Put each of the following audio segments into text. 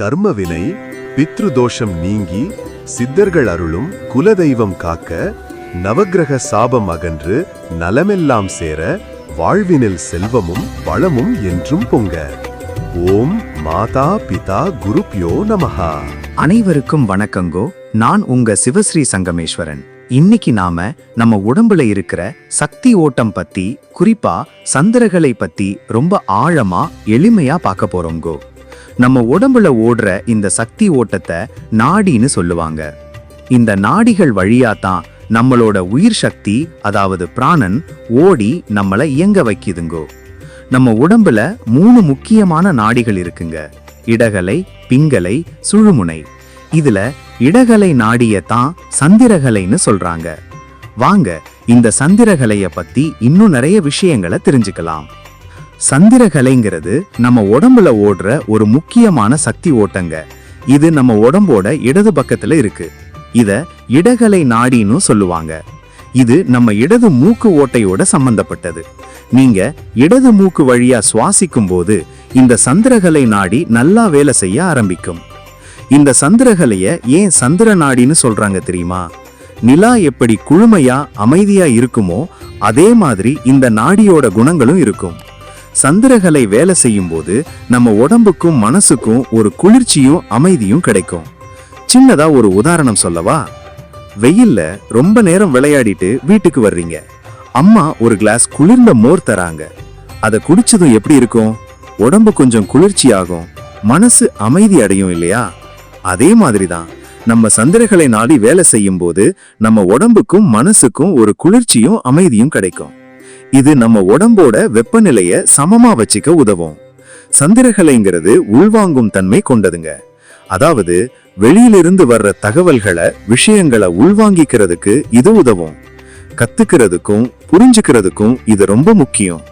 கர்மவினை பித்ருதோஷம் நீங்கி சித்தர்கள் அருளும் குலதெய்வம் காக்க நவக்கிரக சாபம் அகன்று நலமெல்லாம் சேர வாழ்வினில் செல்வமும் வளமும் என்றும் பொங்க. ஓம் மாதா பிதா குருப்யோ நமஹா. அனைவருக்கும் வணக்கங்கோ. நான் உங்க சிவஸ்ரீ சங்கமேஸ்வரன். இன்னைக்கு நாம நம்ம உடம்புல இருக்கிற சக்தி ஓட்டம் பத்தி குறிப்பா சந்திரகளை பத்தி ரொம்ப ஆழமா எளிமையா பார்க்க போறோங்கோ நம்ம உடம்புல ஓடுற இந்த சக்தி ஓட்டத்தை நாடின்னு சொல்லுவாங்க. இந்த நாடிகள் வழியா தான் நம்மளோட உயிர் சக்தி அதாவது பிராணன் ஓடி நம்மளை இயங்க வைக்குதுங்கோ. நம்ம உடம்புல மூணு முக்கியமான நாடிகள் இருக்குங்க. இடகலை பிங்கலை சுழுமுனை. இதுல இடகலை நாடிய தான் சந்திரகலைன்னு சொல்றாங்க. வாங்க இந்த சந்திரகலைய பத்தி இன்னும் நிறைய விஷயங்களை தெரிஞ்சுக்கலாம். சந்திரகலைங்கிறது நம்ம உடம்புல ஓடுற ஒரு முக்கியமான சக்தி ஓட்டங்க. இது நம்ம உடம்போட இடது பக்கத்துல இருக்கு. இத இடகலை நாடின்னு சொல்லுவாங்க. இது நம்ம இடது மூக்கு ஓட்டையோட சம்பந்தப்பட்டது. நீங்க இடது மூக்கு வழியா சுவாசிக்கும் போது இந்த சந்திரகலை நாடி நல்லா வேலை செய்ய ஆரம்பிக்கும். இந்த சந்திரகலைய ஏன் சந்திர நாடின்னு சொல்றாங்க தெரியுமா? நிலா எப்படி குழுமையா அமைதியா இருக்குமோ அதே மாதிரி இந்த நாடியோட குணங்களும் இருக்கும். சந்திரகலை வேலை செய்யும் போது நம்ம உடம்புக்கும் மனசுக்கும் ஒரு குளிர்ச்சியும் அமைதியும் கிடைக்கும். சின்னதா ஒரு உதாரணம் சொல்லவா? வெயில்ல ரொம்ப நேரம் விளையாடிட்டு வீட்டுக்கு வர்றீங்க. அம்மா ஒரு கிளாஸ் குளிர்ந்த மோர் தராங்க. அதை குடிச்சதும் எப்படி இருக்கும்? உடம்பு கொஞ்சம் குளிர்ச்சி ஆகும் மனசு அமைதி அடையும் இல்லையா? அதே மாதிரி தான் நம்ம சந்திரகளை நாடி வேலை செய்யும் போது நம்ம உடம்புக்கும் மனசுக்கும் ஒரு குளிர்ச்சியும் அமைதியும் கிடைக்கும். இது நம்ம உடம்போட வெப்பநிலையை சமமா வச்சுக்க உதவும். சந்திரகலைங்கிறது உள்வாங்கும் தன்மை கொண்டதுங்க. அதாவது வெளியிலிருந்து வர்ற தகவல்களை விஷயங்களை உள்வாங்கிக்கிறதுக்கு இது உதவும். கத்துக்கிறதுக்கும் புரிஞ்சுக்கிறதுக்கும் இது ரொம்ப முக்கியம்.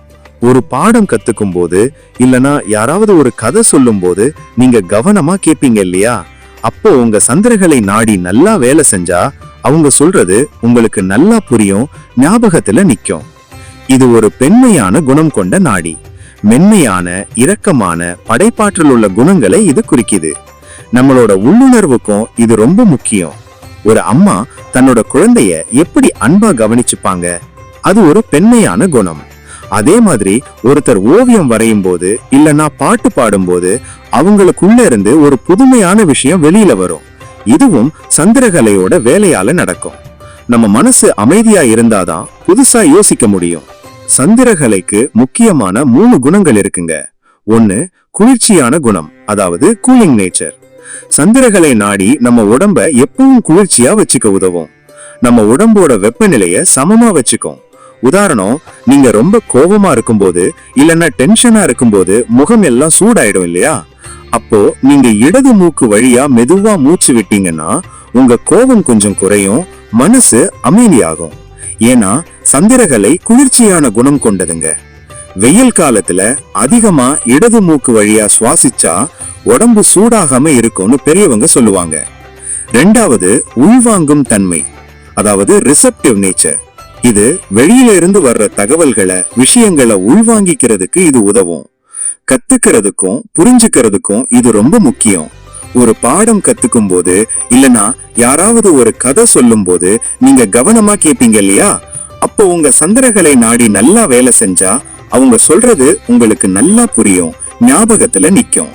ஒரு பாடம் கத்துக்கும் போது இல்லனா யாராவது ஒரு கதை சொல்லும் போது நீங்க கவனமா கேப்பீங்க இல்லையா? அப்போ உங்க சந்திரகளை நாடி நல்லா வேலை செஞ்சா அவங்க சொல்றது உங்களுக்கு நல்லா புரியும் ஞாபகத்துல நிக்கும். இது ஒரு பெண்மையான குணம் கொண்ட நாடி. மென்மையான இரக்கமான படைப்பாற்றல் உள்ள குணங்களை இது குறிக்குது. நம்மளோட உள்ளுணர்வுக்கும் இது ரொம்ப முக்கியம். ஒரு அம்மா தன்னோட குழந்தைய எப்படி அன்பா கவனிச்சுப்பாங்க? அது ஒரு பெண்மையான குணம். அதே மாதிரி ஒருத்தர் ஓவியம் வரையும் போது இல்லனா பாட்டு பாடும்போது அவங்களுக்குள்ள இருந்து ஒரு புதுமையான விஷயம் வெளியில வரும். இதுவும் சந்திரகலையோட வேலையால நடக்கும். நம்ம மனசு அமைதியா இருந்தாதான் புதுசா யோசிக்க முடியும். சந்திரகலைக்கு முக்கியமான மூணு குணங்கள் இருக்குங்க. ஒன்னு குளிர்ச்சியான குணம் அதாவது கூலிங் நேச்சர் சந்திரகலை நாடி நம்ம உடம்ப எப்பவும் குளிர்ச்சியா வச்சுக்க உதவும். நம்ம உடம்போட வெப்பநிலைய சமமா வச்சுக்கும். உதாரணம் நீங்க ரொம்ப கோபமா இருக்கும்போது இல்லைன்னா டென்ஷனா இருக்கும்போது முகம் எல்லாம் சூடாயிடும் இல்லையா? அப்போ நீங்க இடது மூக்கு வழியா மெதுவா மூச்சு விட்டீங்கன்னா உங்க கோபம் கொஞ்சம் குறையும் மனசு அமைதியாகும். ஏன்னா சந்திரகலை குளிர்ச்சியான குணம் கொண்டதுங்க. வெயில் காலத்துல அதிகமா இடது மூக்கு வழியா சுவாசிச்சா உடம்பு சூடாகாம இருக்கும்னு பெரியவங்க சொல்லுவாங்க. ரெண்டாவது உள்வாங்கும் தன்மை அதாவது ரிசப்டிவ் நேச்சர் இது வெளியில இருந்து வர்ற தகவல்களை விஷயங்களை உள்வாங்கிக்கிறதுக்கு இது உதவும். கத்துக்கிறதுக்கும் புரிஞ்சுக்கிறதுக்கும் இது ரொம்ப முக்கியம். ஒரு பாடம் கத்துக்கும் போது இல்லனா யாராவது ஒரு கதை சொல்லும் போது நீங்க கவனமா கேப்பீங்க இல்லையா? அப்போ உங்க சந்திரகளை நாடி நல்லா வேலை செஞ்சா அவங்க சொல்றது உங்களுக்கு நல்லா புரியும் ஞாபகத்துல நிக்கும்.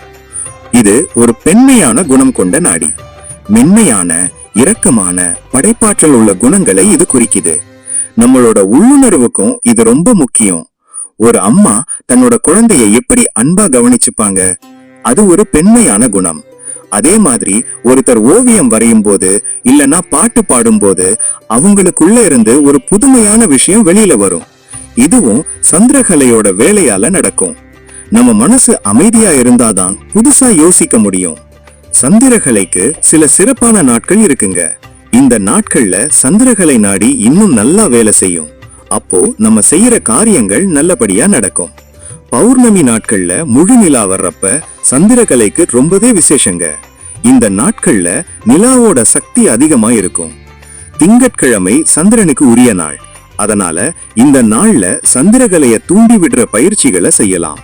இது ஒரு பெண்மையான குணம் கொண்ட நாடி. மென்மையான இரக்கமான படைப்பாற்றல் உள்ள குணங்களை இது குறிக்குது. நம்மளோட உள்ளுணர்வுக்கும் இது ரொம்ப முக்கியம். ஒரு அம்மா தன்னோட குழந்தைய எப்படி அன்பா கவனிச்சுப்பாங்க? அது ஒரு பெண்மையான குணம். அதே மாதிரி ஒருத்தர் ஓவியம் வரையும் போது இல்லனா பாட்டு பாடும்போது அவங்களுக்குள்ள இருந்து ஒரு புதுமையான விஷயம் வெளியில வரும். இதுவும் சந்திரகலையோட வேலையால நடக்கும். நம்ம மனசு அமைதியா இருந்தாதான் புதுசா யோசிக்க முடியும். சந்திரகலைக்கு சில சிறப்பான நாட்கள் இருக்குங்க. இந்த நாட்கள்ல சந்திரகலை நாடி இன்னும் நல்லா வேலை செய்யும். அப்போ நம்ம செய்யற காரியங்கள் நல்லபடியா நடக்கும். பௌர்ணமி நாட்கள்ல முழு நிலா வர்றப்ப சந்திரகலைக்கு ரொம்பவே விசேஷங்க. இந்த நாட்கள்ல நிலாவோட சக்தி அதிகமா இருக்கும். திங்கட்கிழமை சந்திரனுக்கு உரிய நாள். அதனால இந்த நாள்ல சந்திரகலைய தூண்டி விடுற பயிற்சிகளை செய்யலாம்.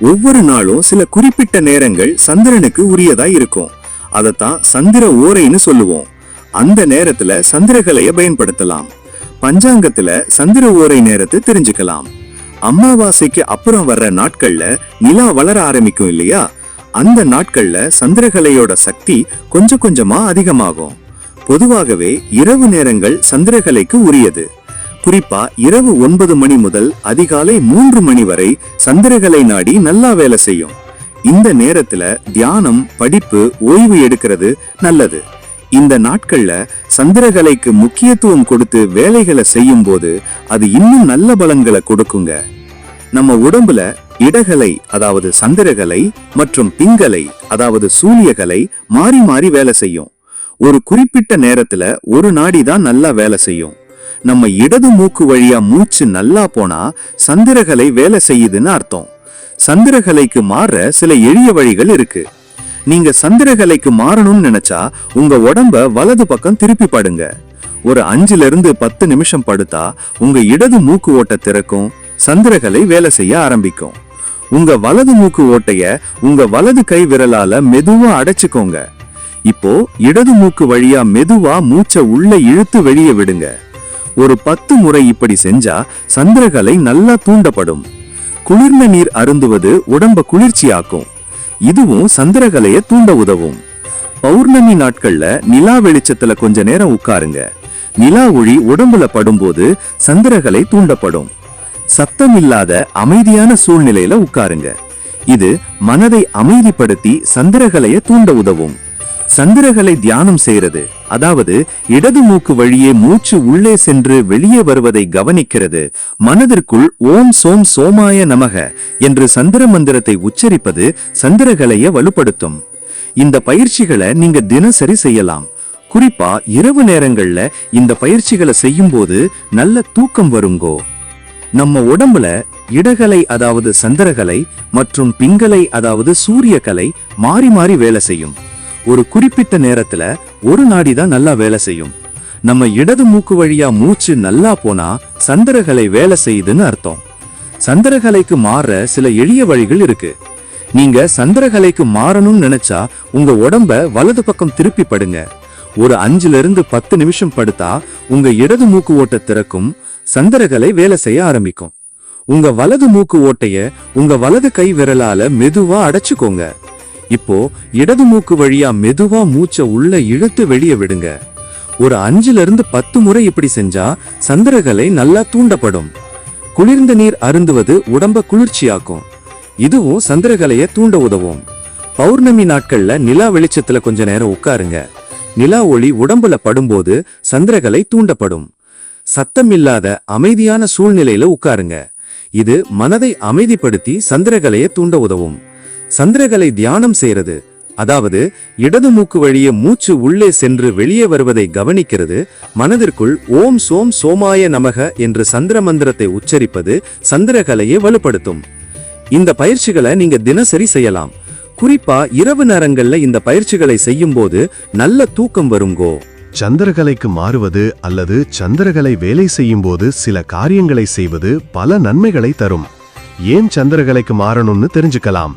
ஒவ்வொரு நாளும் சில குறிப்பிட்ட நேரங்கள் சந்திரனுக்கு உரியதா இருக்கும். அதத்தான் சந்திர ஓரைன்னு சொல்லுவோம். அந்த நேரத்துல சந்திரகலைய பயன்படுத்தலாம். பஞ்சாங்கத்துல சந்திர ஓரை நேரத்தை தெரிஞ்சுக்கலாம். அமாவாசைக்கு அப்புறம் வர்ற நாட்கள்ல நிலா வளர ஆரம்பிக்கும் இல்லையா? அந்த நாட்கள்ல சந்திரகலையோட சக்தி கொஞ்சம் கொஞ்சமா அதிகமாகும். பொதுவாகவே இரவு நேரங்கள் சந்திரகலைக்கு உரியது. குறிப்பா இரவு ஒன்பது மணி முதல் அதிகாலை மூன்று மணி வரை சந்திரகலை நாடி நல்லா வேலை செய்யும். இந்த நேரத்துல தியானம் படிப்பு ஓய்வு எடுக்கிறது நல்லது. இந்த நாட்கள்ல சந்திரகலைக்கு முக்கியத்துவம் கொடுத்து வேலைகளை செய்யும் போது அது இன்னும் நல்ல பலன்களை கொடுக்குங்க. நம்ம உடம்புல இடகலை அதாவது சந்திரகலை மற்றும் பிங்கலை அதாவது சூரியகலை மாறி மாறி வேலை செய்யும். ஒரு குறிப்பிட்ட நேரத்துல ஒரு நாடி தான் நல்லா வேலை செய்யும். நம்ம இடது மூக்கு வழியா மூச்சு நல்லா போனா சந்திரகலை வேலை செய்யுதுன்னு அர்த்தம். சந்திரகலைக்கு மாற சில எளிய வழிகள் இருக்கு. நீங்க சந்திரகலைக்கு மாறணும்னு நினைச்சா உங்க உடம்ப வலது பக்கம் திருப்பி படுங்க. ஒரு அஞ்சுல இருந்து பத்து நிமிஷம் படுத்தா உங்க இடது மூக்கு ஓட்ட திறக்கும் சந்திரகலை வேலை செய்ய ஆரம்பிக்கும். உங்க வலது மூக்கு ஓட்டைய உங்க வலது கை விரலால மெதுவா அடைச்சுக்கோங்க. இப்போ இடது மூக்கு வழியா மெதுவா மூச்சை உள்ள இழுத்து வெளியே விடுங்க. ஒரு பத்து முறை இப்படி செஞ்சா சந்திரகலை நல்லா தூண்டப்படும். குளிர்ந்த நீர் அருந்துவது உடம்ப குளிர்ச்சியாக்கும். இதுவும் சந்திரகலைய தூண்ட உதவும். பௌர்ணமி நாட்கள்ல நிலா வெளிச்சத்துல கொஞ்ச நேரம் உட்காருங்க. நிலா ஒளி உடம்புல படும்போது சந்திரகலை தூண்டப்படும். சத்தம் இல்லாத அமைதியான சூழ்நிலையில உட்காருங்க. இது மனதை அமைதிப்படுத்தி சந்திரகலைய தூண்ட உதவும். சந்திரகலை தியானம் செய்யறது அதாவது இடது மூக்கு வழியே மூச்சு உள்ளே சென்று வெளியே வருவதை கவனிக்கிறது. மனதிற்குள் ஓம் சோம் சோமாய நமக என்று சந்திர மந்திரத்தை உச்சரிப்பது சந்திரகலைய வலுப்படுத்தும். இந்த பயிற்சிகளை நீங்க தினசரி செய்யலாம். குறிப்பா இரவு நேரங்கள்ல இந்த பயிற்சிகளை செய்யும்போது நல்ல தூக்கம் வருங்கோ. நம்ம உடம்புல இடகலை அதாவது சந்திரகலை மற்றும் பிங்கலை அதாவது சூரியகலை மாறி மாறி வேலை செய்யும். ஒரு குறிப்பிட்ட நேரத்துல ஒரு நாடி தான் நல்லா வேலை செய்யும். நம்ம இடது மூக்கு வழியா மூச்சு நல்லா போனா சந்திரகலை வேலை செய்யுதுன்னு அர்த்தம். சந்திரகலைக்கு மாற சில எளிய வழிகள் இருக்கு. நீங்க சந்திரகலைக்கு மாறணும்னு நினைச்சா உங்க உடம்ப வலது பக்கம் திருப்பி படுங்க. ஒரு அஞ்சுல இருந்து பத்து நிமிஷம் படுத்தா உங்க இடது மூக்கு ஓட்ட திறக்கும் சந்திரகலை வேலை செய்ய ஆரம்பிக்கும். உங்க வலது மூக்கு ஓட்டைய உங்க வலது கை விரலால மெதுவா அடைச்சுக்கோங்க. இப்போ இடது மூக்கு வழியா மெதுவா மூச்ச உள்ள இழுத்து வெளியே விடுங்க. ஒரு அஞ்சுல இருந்து பத்து முறை இப்படி செஞ்சா சந்திரகலை நல்லா தூண்டப்படும். குளிர்ந்த நீர் அருந்துவது உடம்ப குளிர்ச்சியாக்கும். இதுவும் சந்திரகலைய தூண்ட உதவும். பௌர்ணமி நாட்கள்ல நிலா வெளிச்சத்துல கொஞ்ச நேரம் உட்காருங்க. நிலா ஒளி உடம்புல படும்போது சந்திரகலை தூண்டப்படும். சத்தமில்லாத அமைதியான சூழ்நிலையில உட்காருங்க. இது மனதை அமைதிப்படுத்தி சந்திரகலையை தூண்ட உதவும். சந்திரகலை தியானம் செய்யறது அதாவது இடது மூக்கு வழியே மூச்சு உள்ளே சென்று வெளியே வருவதை கவனிக்கிறது மனதிற்குள் ஓம் சோம் சோமாய நமக என்று சந்திர மந்திரத்தை உச்சரிப்பது சந்திரகலையை வலுப்படுத்தும். இந்த பயிற்சிகளை நீங்க தினசரி செய்யலாம். குறிப்பா இரவு நேரங்கள்ல இந்த பயிற்சிகளை செய்யும் போது நல்ல தூக்கம் வருங்கோ. சந்திரகலைக்கு மாறுவது அல்லது சந்திரகலை வேலை செய்யும் போது சில காரியங்களை செய்வது பல நன்மைகளை தரும். ஏன் சந்திரகலைக்கு மாறணும்னு தெரிஞ்சுக்கலாம்.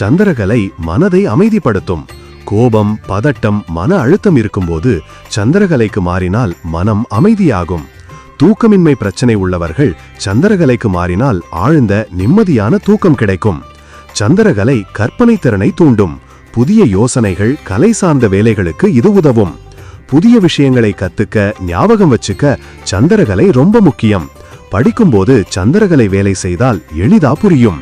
சந்திரகலை மனதை அமைதிப்படுத்தும். கோபம் பதட்டம் மன அழுத்தம் இருக்கும்போது சந்திரகலைக்கு மாறினால் மனம் அமைதியாகும். தூக்கமின்மை பிரச்சனை உள்ளவர்கள் சந்திரகலைக்கு மாறினால் ஆழ்ந்த நிம்மதியான தூக்கம் கிடைக்கும். சந்திரகலை கற்பனை திறனை தூண்டும். புதிய யோசனைகள் கலை சார்ந்த வேலைகளுக்கு இது உதவும். புதிய விஷயங்களை கத்துக்க ஞாபகம் வச்சுக்க சந்திரகலை ரொம்ப முக்கியம். படிக்கும்போது சந்திரகலை வேலை செய்தால் எளிதா புரியும்.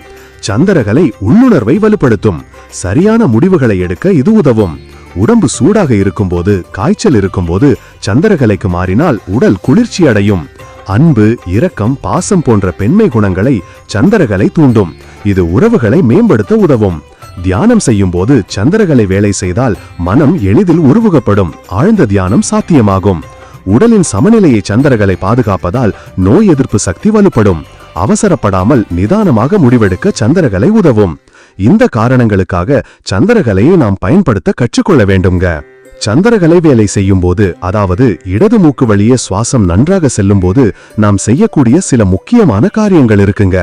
சந்திரகலை உள்ளுணர்வை வலுப்படுத்தும். சரியான முடிவுகளை எடுக்க இது உதவும். உடம்பு சூடாக இருக்கும்போது காய்ச்சல் இருக்கும்போது சந்திரகலைக்கு மாறினால் உடல் குளிர்ச்சி அடையும். அன்பு இரக்கம் பாசம் போன்ற பெண்மை குணங்களை சந்திரகலை தூண்டும். இது உறவுகளை மேம்படுத்த உதவும். தியானம் செய்யும்போது சந்திரகலை வேலை செய்தால் மனம் எளிதில் உருவகப்படும். ஆழ்ந்த தியானம் சாத்தியமாகும். உடலின் சமநிலையை சந்திரகலை பாதுகாப்பதால் நோய் எதிர்ப்பு சக்தி வலுப்படும். அவசரப்படாமல் நிதானமாக முடிவெடுக்க சந்திரகலை உதவும். இந்த காரணங்களுக்காக சந்திரகலையை நாம் பயன்படுத்த கற்றுக்கொள்ள வேண்டும்ங்க. சந்திரகலை வேலை செய்யும் போது அதாவது இடது மூக்கு வழியே சுவாசம் நன்றாக செல்லும் போது நாம் செய்யக்கூடிய சில முக்கியமான காரியங்கள் இருக்குங்க.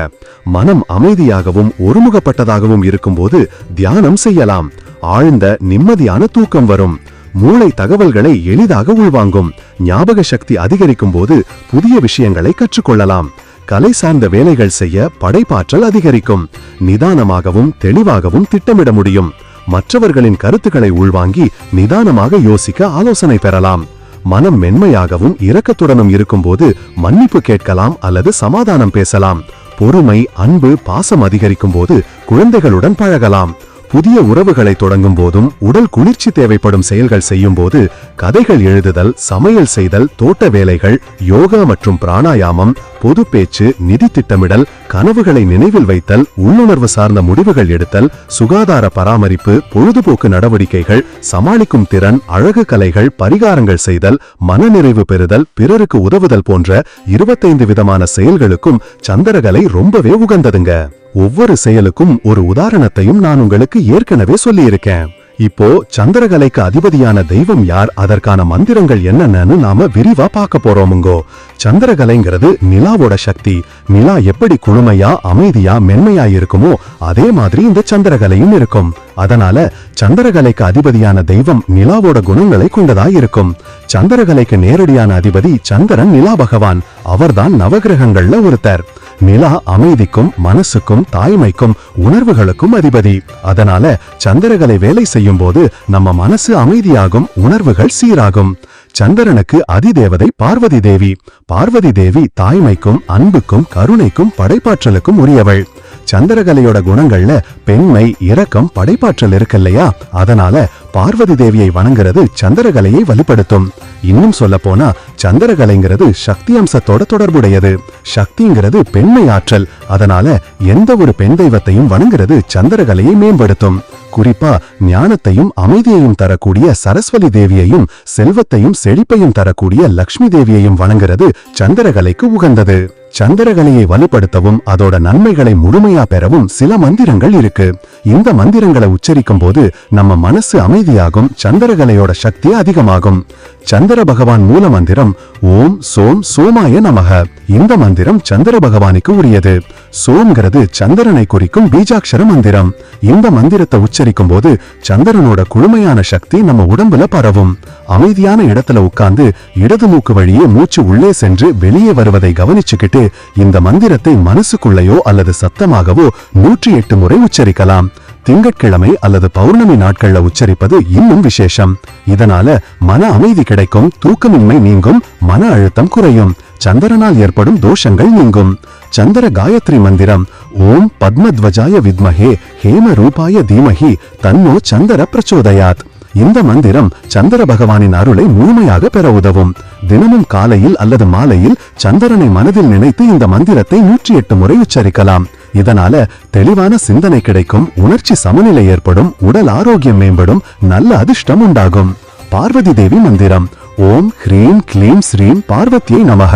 மனம் அமைதியாகவும் ஒருமுகப்பட்டதாகவும் இருக்கும்போது தியானம் செய்யலாம். ஆழ்ந்த நிம்மதியான தூக்கம் வரும். மூளை தகவல்களை எளிதாக உள்வாங்கும். ஞாபக சக்தி அதிகரிக்கும் போது புதிய விஷயங்களை கற்றுக்கொள்ளலாம். கலை சார்ந்த வேலைகள் செய்ய படைப்பாற்றல் அதிகரிக்கும். நிதானமாகவும் தெளிவாகவும் திட்டமிட முடியும். மற்றவர்களின் கருத்துக்களை உள்வாங்கி நிதானமாக யோசிக்க ஆலோசனை பெறலாம். மனம் மென்மையாகவும் இரக்கத்துடனும் இருக்கும்போது மன்னிப்பு கேட்கலாம் அல்லது சமாதானம் பேசலாம். பொறுமை அன்பு பாசம் அதிகரிக்கும் போது குழந்தைகளுடன் பழகலாம். புதிய உறவுகளை தொடங்கும் போதும் உடல் குளிர்ச்சி தேவைப்படும் செயல்கள் செய்யும் போது கதைகள் எழுதுதல் சமையல் செய்தல் தோட்ட வேலைகள் யோகா மற்றும் பிராணாயாமம் பொது பேச்சு நிதி திட்டமிடல் கனவுகளை நினைவில் வைத்தல் உள்ளுணர்வு சார்ந்த முடிவுகள் எடுத்தல் சுகாதார பராமரிப்பு பொழுதுபோக்கு நடவடிக்கைகள் சமாளிக்கும் திறன் அழகு கலைகள் பரிகாரங்கள் செய்தல் மனநிறைவு பெறுதல் பிறருக்கு உதவுதல் போன்ற இருபத்தைந்து விதமான செயல்களுக்கும் சந்திரகலை ரொம்பவே உகந்ததுங்க. ஒவ்வொரு செயலுக்கும் ஒரு உதாரணத்தையும் நான் உங்களுக்கு ஏற்கனவே சொல்லியிருக்கேன். இப்போ சந்திரகலைக்கு அதிபதியான தெய்வம் யார்? அதற்கான மந்திரங்கள் என்னென்னு நாம விரிவா பார்க்க போறோமுங்கோ. சந்திரகலைங்கிறது நிலாவோட சக்தி. நிலா எப்படி குளுமையா அமைதியா மென்மையா இருக்குமோ அதே மாதிரி இந்த சந்திரகலையும் இருக்கும். அதனால சந்திரகலைக்கு அதிபதியான தெய்வம் நிலாவோட குணங்களை கொண்டதா இருக்கும். சந்திரகலைக்கு நேரடியான அதிபதி சந்திரன் நிலா பகவான். அவர்தான் நவகிரகங்கள்ல ஒருத்தர். நிலா அமைதிக்கும் மனசுக்கும் தாய்மைக்கும் உணர்வுகளுக்கும் அதிபதி. அதனால சந்திரகலை வேலை செய்யும் போது நம்ம மனசு அமைதியாகும் உணர்வுகள் சீராகும். சந்திரனுக்கு அதிதேவதை பார்வதி தேவி. பார்வதி தேவி தாய்மைக்கும் அன்புக்கும் கருணைக்கும் படைப்பாற்றலுக்கும் உரியவள். சந்திரகலையோட குணங்கள்ல பெண்மை இரக்கம் படைப்பாற்றல் இருக்கு இல்லையா அதனால பார்வதி தேவியை வணங்குறது சந்திரகலையை வலுப்படுத்தும். இன்னும் சொல்ல போனா சந்திரகலைங்கிறது சக்தி அம்சத்தோட தொடர்புடையது. சக்திங்கிறது பெண்மை ஆற்றல். அதனால எந்த ஒரு பெண் தெய்வத்தையும் வணங்குறது சந்திரகலையை மேம்படுத்தும். குறிப்பா ஞானத்தையும் அமைதியையும் தரக்கூடிய சரஸ்வதி தேவியையும் செல்வத்தையும் செழிப்பையும் தரக்கூடிய லக்ஷ்மி தேவியையும் வணங்குறது சந்திரகலைக்கு உகந்தது. சந்திரகலையை வலுப்படுத்தவும் அதோட நன்மைகளை முழுமையா பெறவும் சில மந்திரங்கள் இருக்கு. இந்த மந்திரங்களை உச்சரிக்கும் போது நம்ம மனசு அமைதியாகும் சந்திரகலையோட சக்தி அதிகமாகும். சந்திர பகவான் மூல மந்திரம் ஓம் சோம் சோமாய நமக. இந்த மந்திரம் சந்திர பகவானுக்கு உரியது. சோம்ங்கிறது சந்திரனை குறிக்கும் பீஜாட்சர மந்திரம். இந்த மந்திரத்தை உச்சரிக்கும் போது சந்திரனோட குழுமையான சக்தி நம்ம உடம்புல பரவும். அமைதியான இடத்துல உட்கார்ந்து இடது மூக்கு வழியே மூச்சு உள்ளே சென்று வெளியே வருவதை கவனிச்சுக்கிட்டு இந்த மந்திரத்தை மனசுக்குள்ளேயோ அல்லது சத்தமாகவோ நூற்றி எட்டு முறை உச்சரிக்கலாம். திங்கட்கிழமை அல்லது பௌர்ணமி நாட்கள்ல உச்சரிப்பது இன்னும் விசேஷம். இதனால மன அமைதி கிடைக்கும் தூக்கமின்மை நீங்கும் மன அழுத்தம் குறையும். சந்திரனால் ஏற்படும் தோஷங்கள் நீங்கும். சந்திர காயத்ரி மந்திரம் ஓம் பத்மத்வஜாய வித்மஹே ஹேம ரூபாய தீமஹி தன்னோ சந்திர பிரச்சோதயாத். இந்த மந்திரம் சந்திர பகவானின் அருளை முழுமையாக பெற உதவும். தினமும் காலையில் அல்லது மாலையில் சந்திரனை மனதில் நினைத்து இந்த மந்திரத்தை நூற்றி எட்டு முறை உச்சரிக்கலாம். இதனால தெளிவான சிந்தனை கிடைக்கும் உணர்ச்சி சமநிலை ஏற்படும் உடல் ஆரோக்கியம் மேம்படும் நல்ல அதிர்ஷ்டம் உண்டாகும். பார்வதி தேவி மந்திரம். ஓம் ஹ்ரீம் கிளீம் ஸ்ரீம் பார்வதியை நமக.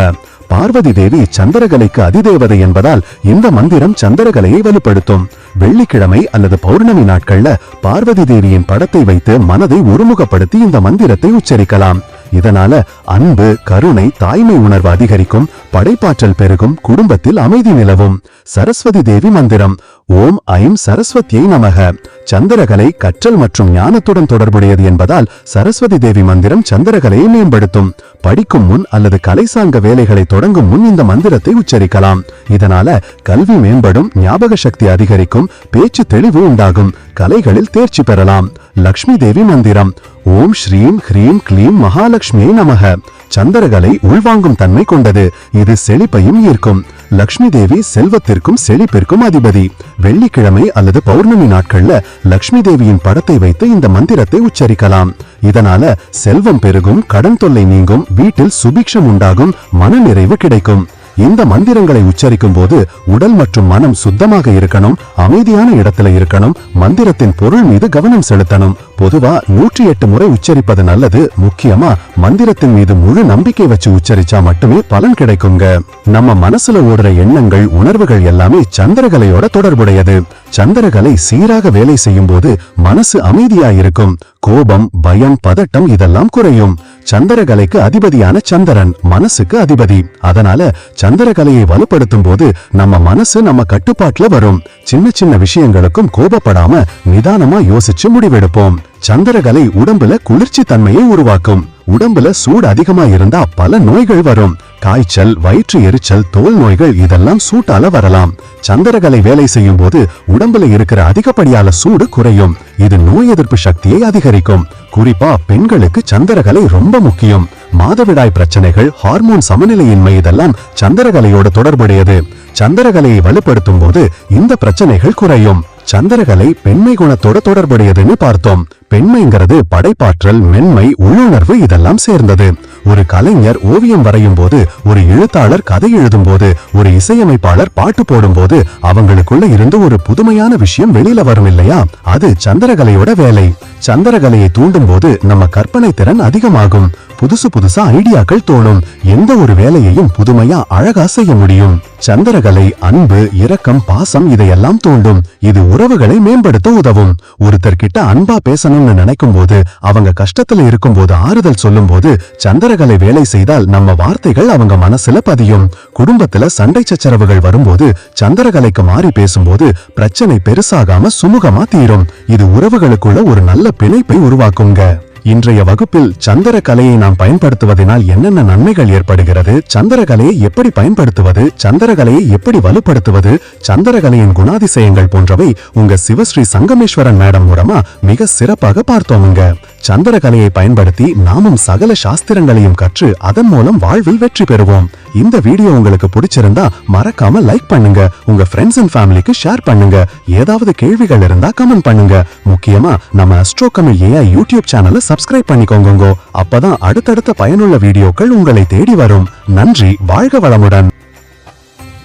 பார்வதி தேவி சந்திரகலைக்கு அதிதேவதை என்பதால் இந்த மந்திரம் சந்திரகலையை வலுப்படுத்தும். வெள்ளிக்கிழமை அல்லது பௌர்ணமி நாட்கள்ல பார்வதி தேவியின் படத்தை வைத்து மனதை ஒருமுகப்படுத்தி இந்த மந்திரத்தை உச்சரிக்கலாம். இதனால அன்பு கருணை தாய்மை உணர்வு அதிகரிக்கும் படைப்பாற்றல் பெருகும் குடும்பத்தில் அமைதி நிலவும். சரஸ்வதி தேவி மந்திரம். ஓம் ஐம் சரஸ்வதியை நமக. சந்திரகலை கற்றல் மற்றும் ஞானத்துடன் தொடர்புடையது என்பதால் சரஸ்வதி தேவி மந்திரம் சந்திரகலையை மேம்படுத்தும். படிக்கும் முன் அல்லது கலை சார்ந்த வேலைகளை தொடங்கும் முன் இந்த மந்திரத்தை உச்சரிக்கலாம். இதனால கல்வி மேம்படும் ஞாபக சக்தி அதிகரிக்கும் பேச்சு தெளிவு உண்டாகும் கலைகளில் தேர்ச்சி பெறலாம். லக்ஷ்மி தேவி மந்திரம். ஓம் ஸ்ரீம் ஹ்ரீம் க்ளீம் மகாலட்சுமியை நமக. சந்திரகலை உள்வாங்கும் தன்மை கொண்டது. இது செழிப்பையும் ஈர்க்கும். லக்ஷ்மி தேவி செல்வத்திற்கும் செழிப்பிற்கும் அதிபதி. வெள்ளிக்கிழமை அல்லது பௌர்ணமி நாட்கள்ல லக்ஷ்மி தேவியின் படத்தை வைத்து இந்த மந்திரத்தை உச்சரிக்கலாம். இதனால செல்வம் பெருகும் கடன் தொல்லை நீங்கும் வீட்டில் சுபிக்ஷம் உண்டாகும் மன நிறைவு கிடைக்கும். இந்த மந்திரங்களை உச்சரிக்கும் போது உடல் மற்றும் மனம் சுத்தமாக இருக்கணும் அமைதியான இடத்துல இருக்கணும் மந்திரத்தின் பொருள் மீது கவனம் செலுத்தணும். பொதுவா நூற்றி எட்டு முறை உச்சரிப்பது நல்லது. முக்கியமா மந்திரத்தின் மீது முழு நம்பிக்கை வச்சு உச்சரிச்சா மட்டுமே பலன் கிடைக்குங்க. நம்ம மனசுல ஓடுற எண்ணங்கள் உணர்வுகள் எல்லாமே சந்திரகலையோட தொடர்புடையது. சந்திரகலை சீராக வேலை செய்யும் போது மனசு அமைதியா இருக்கும் கோபம் பயம் பதட்டம் இதெல்லாம் குறையும். சந்திரகலைக்கு அதிபதியான சந்திரன் மனசுக்கு அதிபதி. அதனால சந்திரகலையை வலுப்படுத்தும் போது நம்ம மனசு நம்ம கட்டுப்பாட்டுல வரும். சின்ன சின்ன விஷயங்களுக்கும் கோபப்படாம நிதானமா யோசிச்சு முடிவெடுப்போம். சந்திரகலை உடம்புல குளிர்ச்சி தன்மையை உருவாக்கும். உடம்புல சூடு அதிகமா இருந்தா பல நோய்கள் வரும். காய்ச்சல் வயிற்று எரிச்சல் தோல் நோய்கள் இதெல்லாம் சூட்டால வரலாம். சந்திரகலை வேலை செய்யும் போது உடம்புல இருக்கிற அதிகப்படியான சூடு குறையும். இது நோய் எதிர்ப்பு சக்தியை அதிகரிக்கும். குறிப்பா பெண்களுக்கு சந்திரகலை ரொம்ப முக்கியம். மாதவிடாய் பிரச்சனைகள் ஹார்மோன் சமநிலையின்மை இதெல்லாம் சந்திரகலையோட தொடர்புடையது. சந்திரகலையை வலுப்படுத்தும் போது இந்த பிரச்சனைகள் குறையும். சந்திரகலை பெண்மை குணத்தோட தொடர்புடையதுன்னு பார்த்தோம். பெண்மைங்கிறது படைப்பாற்றல் மென்மை உள்ளுணர்வு இதெல்லாம் சேர்ந்தது. ஒரு கலைஞர் ஓவியம் வரையும் போது ஒரு எழுத்தாளர் கதை எழுதும் போது ஒரு இசையமைப்பாளர் பாட்டு போடும் போது அவங்களுக்குள்ள இருந்து ஒரு புதுமையான விஷயம் வெளியில வரும் இல்லையா? அது சந்திரகலையோட வேலை. சந்திரகலையை தூண்டும் போது நம்ம கற்பனை திறன் அதிகமாகும். புதுசு புதுசா ஐடியாக்கள் தோணும். எந்த ஒரு வேலையையும் புதுமையா அழகா செய்ய முடியும். சந்திரகலை அன்பு இரக்கம் பாசம் இதையெல்லாம் தோண்டும். இது உறவுகளை மேம்படுத்த உதவும். ஒருத்தர்கிட்ட அன்பா பேசணும்னு நினைக்கும் போது அவங்க கஷ்டத்துல இருக்கும் போது ஆறுதல் சொல்லும் போது சந்திரகலை வேலை செய்தால் நம்ம வார்த்தைகள் அவங்க மனசுல பதியும். குடும்பத்துல சண்டை சச்சரவுகள் வரும்போது சந்திரகலைக்கு மாறி பேசும்போது பிரச்சனை பெருசாகாம சுமூகமா தீரும். இது உறவுகளுக்குள்ள ஒரு நல்ல பிணைப்பை உருவாக்குங்க. இன்றைய வகுப்பில் சந்திர கலையை நாம் பயன்படுத்துவதனால் என்னென்ன நன்மைகள் ஏற்படுகிறது? சந்திர கலையை எப்படி பயன்படுத்துவது? சந்திர கலையை எப்படி வலுப்படுத்துவது? சந்திர கலையின் குணாதிசயங்கள் போன்றவை உங்க சிவஸ்ரீ சங்கமேஸ்வரன் மேடம் மூலமா மிக சிறப்பாக பார்த்தோமுங்க. சந்திர கலையை பயன்படுத்தி நாமும் சகல சாஸ்திரங்களையும் கற்று அதன் மூலம் வாழ்வில் வெற்றி பெறுவோம். இந்த வீடியோ உங்களுக்கு பிடிச்சிருந்தா மறக்காம லைக் பண்ணுங்க. உங்க ஃப்ரெண்ட்ஸ் அண்ட் ஃபேமிலிக்கு ஷேர் பண்ணுங்க. ஏதாவது கேள்விகள் இருந்தா கமெண்ட் பண்ணுங்க. முக்கியமா நம்ம அஸ்ட்ரோ கமிழ் ஏஐ யூடியூப் சேனலை சப்ஸ்கிரைப் பண்ணிக்கோங்க அப்பதான் அடுத்தடுத்த பயனுள்ள வீடியோக்கள் உங்களை தேடி வரும். நன்றி வாழ்க வளமுடன்.